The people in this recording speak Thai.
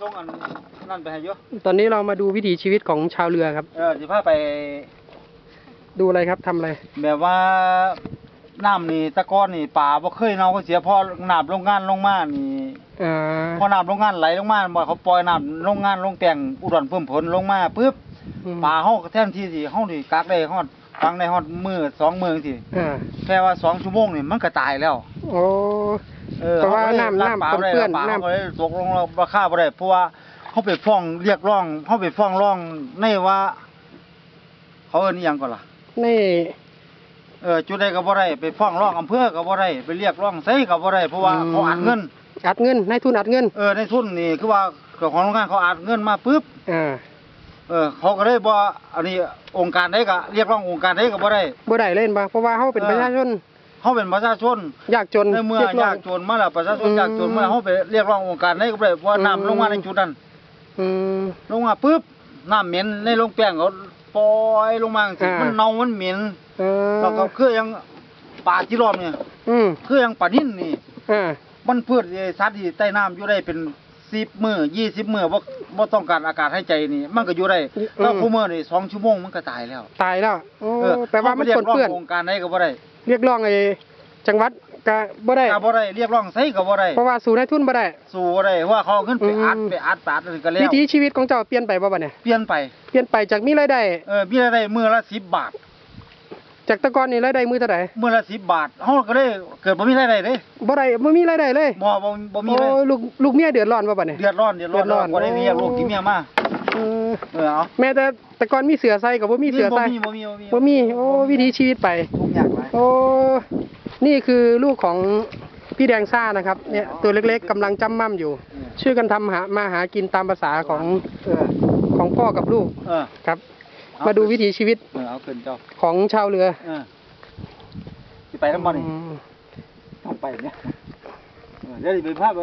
ส่งอันนั่นไปให้เยอะตอนนี้เรามาดูวิถีชีวิตของชาวเรือครับ เออสิพาไป ดูอะไรครับทำอะไร แบบว่าน้ำนี่แตะกอนนี่ป่าบ่เคยเนาก็เสียพอน้ำโรงงานลงมานี่ อ่าพอน้ำโรงงานไหลลงมาบ่เขาปล่อยน้ำโรงงานลงแต่งอุดรเพิ่มผลลงมาปึ๊บอืมป่าเฮาก็แทนที่สิเฮานี่กักได้ฮอดฟังได้ฮอดมื้อสองมื้อจังซี่อ่าแค่ว่าสองชั่วโมงนี่มันก็ตายแล้ว โอ้ เออเพราะว่าขก็ลยน้ำรับน้ำปลาบ่ได้เปื้อนปลาน้ำเขาก็เลยตกลงราคาบ่ได้เพราะว่าเขาไปฟ้องเรียกร้องเขาไปฟ้องร้องในว่า เขาเอิ้นอิหยังก่อนล่ะนี่เออจุดใดก็บ่ได้ไปฟ้องร้องอำเภอก็บ่ได้ไปเรียกร้องไสก็บ่ได้เพราะว่าเขาอัดเงินอัดเงินนายทุนอัดเงินเออในทุนนี่คือว่าเจ้าของโรงงานเขาอัดเงินมาปุ๊บอ่าเออเขาก็เลยบ่อันนี้องค์การใดก็เรียกร้ององค์การใดก็บ่ได้บ่ได้เล่นปะเพราะว่าเขาเป็นเออประชาชน เขาเป็นประชาชนยากจนในเมื่อรีกร้ยางกจนมาแล้วประชาชนอืมยากจนมาเขาไปเรียกร้ององค์การใดก็บ่ได้เพราะว่าอืมน้ำลงมาในจุดนั้นอืมลงมาปุ๊บน้ำเหม็นในโรงแป้งเขาปล่อยลงมาสิอ่ามัมันเน่ามันเหม็นเออแล้วก็คือยังปลาจิรอมเนี่ยอืมคือยังปลานิ่นนี่อ่ามันพืชไอ้สัตว์ที่ใต้น้ำอยู่ได้เป็นสิบมื้อยี่สิบมื้อบ่บ่ต้องการอากาศหายใจนี่ มันก็อยู่ได้แล้วคู่มื้อนี่สองชั่วโมงมันก็ตายแล้ว ตายแล้วโอ้เออแปลว่ามันเรียปกนร้องเปื้อนองค์การใดก็บ่ได้ เรียกร้องไอ้จังหวัดก็บ่ได้ ก็บ่ได้เรียกร้องไสก็บ่ได้เพราะว่าสู่นายทุนบ่ได้ สู้บ่ได้เพราะว่าเขาเอาขึ้นไปอัดอืม ไปอัดไปอัดนั่นก็แล้วิวถีชีวิตของเจ้าเปลี่ยนไปบ่บัดเนี่ยเปลี่ยนไปเปลี่ยนไปจากมีรายได้เออมีรายได้มื้อละ10บาทจากแตะกอนนี่รายได้มือเท่าไหร่มื้อละ10บาทเฮาก็เลยเกิดบ่มีรายได้เด้บ่ได้บ่มีรายได้เลยบ่บ่บ่มีโอ้เลย ลูกลูกเมียเดือดร้อนบ่บัดเนี่ย เดือดร้อนเดือดร้อนเดือดร้อน บ่ได้เมียโอ้ลูกกินเมียมา เออเออเอาแม้แต่แต่ก่อนมีเสือใส่กับบ่มีเสือใส่บ่มีบ่มีบ่มีโอ้วิถีชีวิตไป ทุกอย่างเลยโอ้ นี่คือลูกของพี่แดงซ่านะครับ เนี่ยตัวเล็กๆกำลังจำม่ำอยู่ ช่วยกันทำหามาหากินตามภาษาของเออของพ่อกับลูกเออครับมาดูวิถีชีวิตเออเอาขึ้นเจ้าของชาวเรือเออสิไปน้ำมันนี่อืม ต้องไปเนี่ยเออเดี๋ยวสิไปพาไป